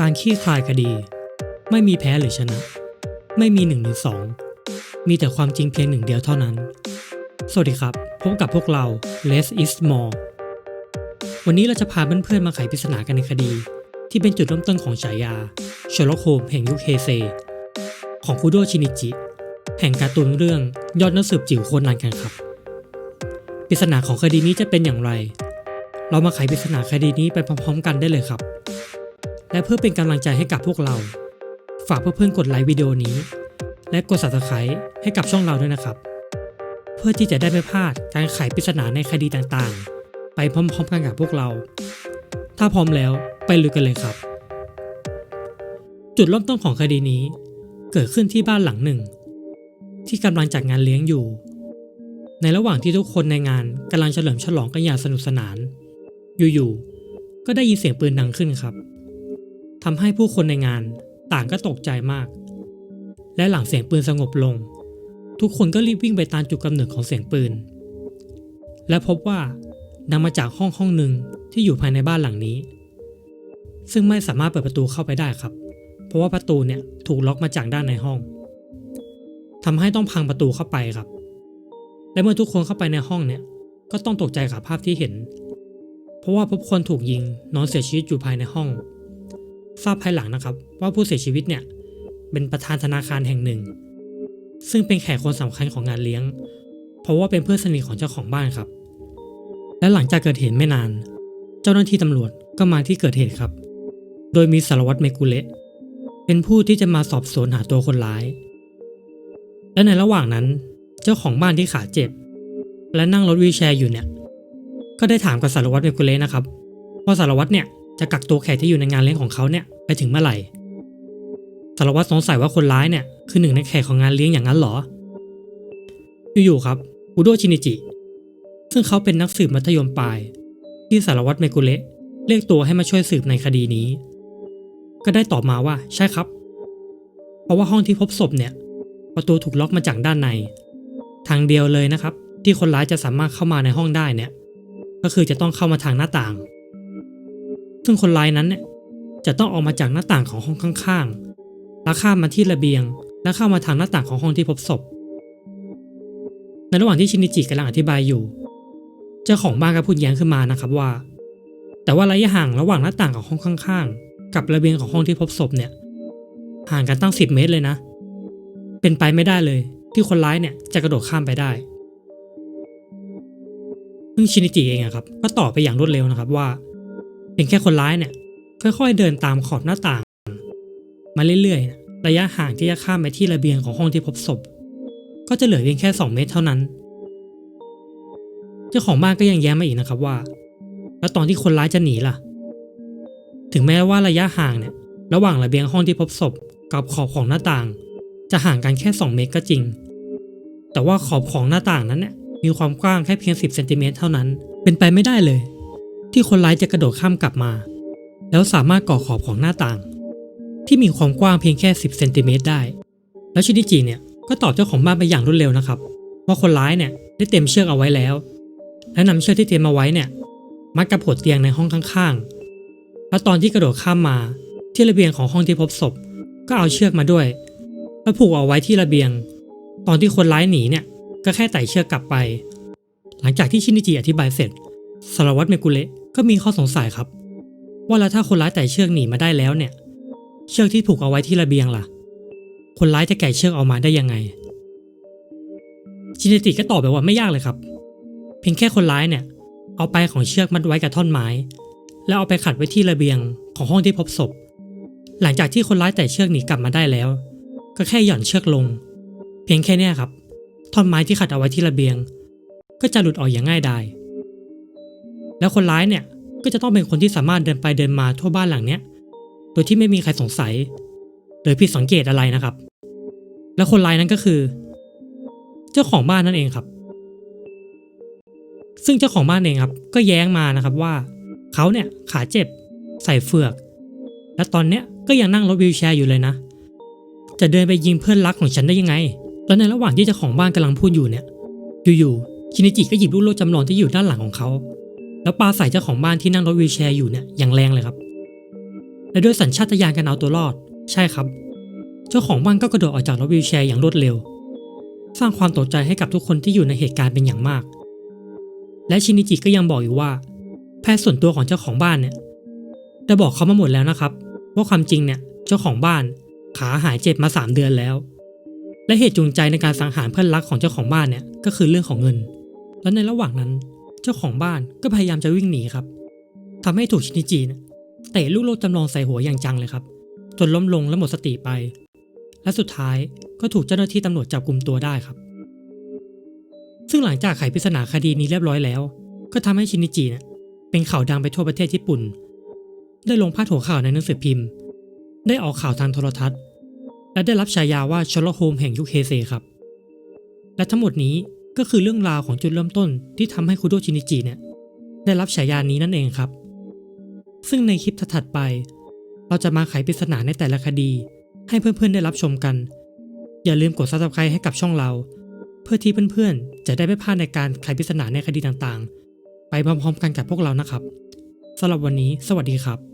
การขี้คลายคดี ไม่มีแพ้หรือชนะ ไม่มีหนึ่งหรือสองมีแต่ความจริงเพียงหนึ่งเดียวเท่านั้น สวัสดีครับ พบกับพวกเรา Less is more วันนี้เราจะพาเพื่อนๆมาไขปริศนากันในคดี ที่เป็นจุดเริ่มต้นของฉายาชอร์ล็อกโฮมแห่งยุคเฮเซ ของคุโดชินิจิ แห่งการ์ตูนเรื่องยอดนักสืบจิ๋วโคนันกันครับปริศนาของคดีนี้จะเป็นอย่างไร เรามาไขปริศนาคดีนี้ไปพร้อมๆกันได้เลยครับ และเพื่อเป็นกำลังใจให้กับพวกเรา ฝากเพื่อนๆกดไลค์วิดีโอนี้ และกด subscribe ให้กับช่องเราด้วยนะครับ เพื่อที่จะได้ไม่พลาดการไขปริศนาในคดีต่างๆ ไปพร้อมๆกันกับพวกเรา ถ้าพร้อมแล้วไปลุยกันเลยครับ จุดเริ่มต้นของคดีนี้ เกิดขึ้นที่บ้านหลังหนึ่ง ที่กำลังจัดงานเลี้ยงอยู่ ในระหว่างที่ทุกคนในงานกำลังเฉลิมฉลองกันอย่างสนุกสนาน อยู่ๆก็ได้ยินเสียงปืนดังขึ้นครับ ทำให้ผู้คนในงานต่างก็ตกใจมาก และหลังเสียงปืนสงบลง ทุกคนก็รีบวิ่งไปตามจุดกำเนิดของเสียงปืน และพบว่าดังมาจากห้องห้องหนึ่งที่อยู่ภายในบ้านหลังนี้ ซึ่งไม่สามารถเปิดประตูเข้าไปได้ครับ เพราะว่าประตูเนี่ยถูกล็อกมาจากด้านในห้องทำให้ต้องพังประตูเข้าไปครับ และเมื่อทุกคนเข้าไปในห้องเนี่ย ก็ต้องตกใจกับภาพที่เห็น เพราะว่าพบคนถูกยิงนอนเสียชีวิตอยู่ภายในห้อง ทราบภายหลังนะครับ ว่าผู้เสียชีวิตเนี่ยเป็นประธานธนาคารแห่งหนึ่ง ซึ่งเป็นแขกคนสำคัญของงานเลี้ยง เพราะว่าเป็นเพื่อนสนิทของเจ้าของบ้านครับ และหลังจากเกิดเหตุไม่นาน เจ้าหน้าที่ตำรวจก็มาที่เกิดเหตุครับ โดยมีสารวัตรเมกุเละเป็นผู้ที่จะมาสอบสวนหาตัวคนร้าย และในระหว่างนั้น เจ้าของบ้านที่ขาเจ็บ และนั่งรถวีลแชร์อยู่เนี่ย ก็ได้ถามกับสารวัตรเมกุเละนะครับว่าสารวัตรเนี่ย จะกักตัวแขกที่อยู่ในงานเลี้ยงของเขาเนี่ยไปถึงเมื่อไหร่สารวัตรสงสัยว่าคนร้ายเนี่ยคือหนึ่งในแขกของงานเลี้ยงอย่างนั้นเหรอ อยู่ๆครับอุโดชินิจิ ซึ่งเขาเป็นนักสืบมัธยมปลาย ที่สารวัตรเมกุเละเรียกตัวให้มาช่วยสืบในคดีนี้ ก็ได้ตอบมาว่าใช่ครับ เพราะว่าห้องที่พบศพเนี่ย ประตูถูกล็อกมาจากด้านใน ทางเดียวเลยนะครับ ที่คนร้ายจะสามารถเข้ามาในห้องได้เนี่ย ก็คือจะต้องเข้ามาทางหน้าต่าง ซึ่งคนร้ายนั้นเนี่ยจะต้องออกมาจากหน้าต่างของห้องข้างๆ แล้วข้ามมาที่ระเบียง แล้วเข้ามาทางหน้าต่างของห้องที่พบศพ ในระหว่างที่ชินิจิกำลังอธิบายอยู่ เจ้าของบ้านก็พูดแย้งขึ้นมานะครับว่า แต่ว่าระยะห่างระหว่างหน้าต่างของห้องข้างๆ กับระเบียงของห้องที่พบศพเนี่ย ห่างกันตั้งสิบเมตรเลยนะ เป็นไปไม่ได้เลย ที่คนร้ายเนี่ยจะกระโดดข้ามไปได้ ซึ่งชินิจิเองอะครับ ก็ตอบไปอย่างรวดเร็วนะครับว่า เป็นแค่คนร้ายเนี่ย ค่อยๆเดินตามขอบหน้าต่าง มาเรื่อยๆ ระยะห่างที่จะข้ามไปที่ระเบียงของห้องที่พบศพ ก็จะเหลือเพียงแค่ 2 เมตรเท่านั้น เจ้าของบ้านก็ยังแย้มมาอีกนะครับว่า แล้วตอนที่คนร้ายจะหนีล่ะ ถึงแม้ว่าระยะห่างเนี่ย ระหว่างระเบียงห้องที่พบศพ กับขอบของหน้าต่าง จะห่างกันแค่ 2 เมตรก็จริง แต่ว่าขอบของหน้าต่างนั้นเนี่ยมีความกว้างแค่เพียง 10เซนติเมตรเท่านั้น เป็นไปไม่ได้เลย ที่คนร้ายจะกระโดดข้ามกลับมา แล้วสามารถก่อขอบของหน้าต่าง ที่มีความกว้างเพียงแค่ 10เซนติเมตรได้ แล้วชินิจิเนี่ยก็ตอบเจ้าของบ้านไปอย่างรวดเร็วนะครับว่าคนร้ายเนี่ยได้เต็มเชือกเอาไว้แล้ว และนำเชือกที่เตรียมมาไว้เนี่ยมัดกับหัวเตียงในห้องข้างๆ แล้วตอนที่กระโดดข้ามมาที่ระเบียงของห้องที่พบศพ ก็เอาเชือกมาด้วย แล้วผูกเอาไว้ที่ระเบียง ตอนที่คนร้ายหนีเนี่ยก็แค่ไต่เชือกกลับไป หลังจากที่ชินิจิอธิบายเสร็จสารวัตรเมกุเละ ก็มีข้อสงสัยครับ ว่าแล้วถ้าคนร้ายไต่เชือกหนีมาได้แล้วเนี่ย เชือกที่ผูกเอาไว้ที่ระเบียงล่ะ คนร้ายจะแกะเชือกออกมาได้ยังไงชินิจิก็ตอบไปว่าไม่ยากเลยครับ เพียงแค่คนร้ายเนี่ย เอาไปของเชือกมัดไว้กับท่อนไม้ แล้วเอาไปขัดไว้ที่ระเบียงของห้องที่พบศพ หลังจากที่คนร้ายไต่เชือกหนีกลับมาได้แล้ว ก็แค่หย่อนเชือกลง เพียงแค่นี้ครับ ท่อนไม้ที่ขัดเอาไว้ที่ระเบียง ก็จะหลุดออกอย่างง่ายดายแล้วคนร้ายเนี่ย ก็จะต้องเป็นคนที่สามารถเดินไปเดินมาทั่วบ้านหลังเนี้ย โดยที่ไม่มีใครสงสัย หรือผิดสังเกตอะไรนะครับ แล้วคนร้ายนั้นก็คือ เจ้าของบ้านนั่นเองครับ ซึ่งเจ้าของบ้านเองครับ ก็แย้งมานะครับว่าเขาเนี่ยขาเจ็บ ใส่เฟือก และตอนเนี้ยก็ยังนั่งรถวีลแชร์อยู่เลยนะ จะเดินไปยิงเพื่อนรักของฉันได้ยังไง แล้วในระหว่างที่เจ้าของบ้านกำลังพูดอยู่เนี่ย อยู่ๆ ชินิจิก็หยิบลูกโลกจำลองที่อยู่ด้านหลังของเขา แล้วปาใส่เจ้าของบ้านที่นั่งรถวีลแชร์อยู่เนี่ยอย่างแรงเลยครับ และด้วยสัญชาตญาณการเอาตัวรอด ใช่ครับ เจ้าของบ้านก็กระโดดออกจากรถวีลแชร์อย่างรวดเร็ว สร้างความตกใจให้กับทุกคนที่อยู่ในเหตุการณ์เป็นอย่างมาก และชินิจิก็ยังบอกอยู่ว่า แพทย์ส่วนตัวของเจ้าของบ้านเนี่ยได้บอกเขามาหมดแล้วนะครับ ว่าความจริงเนี่ยเจ้าของบ้านขาหายเจ็บมาสามเดือนแล้ว และเหตุจูงใจในการสังหารเพื่อนรักของเจ้าของบ้านเนี่ยก็คือเรื่องของเงิน และในระหว่างนั้น เจ้าของบ้านก็พยายามจะวิ่งหนีครับทำให้ถูกชินิจิเนี่ยเตะลูกโลกจำลองใส่หัวอย่างจังเลยครับ จนล้มลงและหมดสติไป และสุดท้ายก็ถูกเจ้าหน้าที่ตำรวจจับกลุ่มตัวได้ครับ ซึ่งหลังจากไขปริศนาคดีนี้เรียบร้อยแล้ว ก็ทำให้ชินิจิเนี่ยเป็นข่าวดังไปทั่วประเทศญี่ปุ่น ได้ลงพาดหัวข่าวในหนังสือพิมพ์ ได้ออกข่าวทางโทรทัศน์ และได้รับฉายาว่าชลโฮมแห่งยุคเฮเซครับ และทั้งหมดนี้ ก็คือเรื่องราวของจุดเริ่มต้นที่ทำให้คุโดชินิจิเนี่ยได้รับฉายานี้นั่นเองครับ ซึ่งในคลิปถัดไป เราจะมาไขปริศนาในแต่ละคดี ให้เพื่อนๆได้รับชมกัน อย่าลืมกด subscribe ให้กับช่องเรา เพื่อที่เพื่อนๆ จะได้ไม่พลาดในการไขปริศนาในคดีต่างๆ ไปพร้อมๆ กันกับพวกเรานะครับสำหรับวันนี้ สวัสดีครับ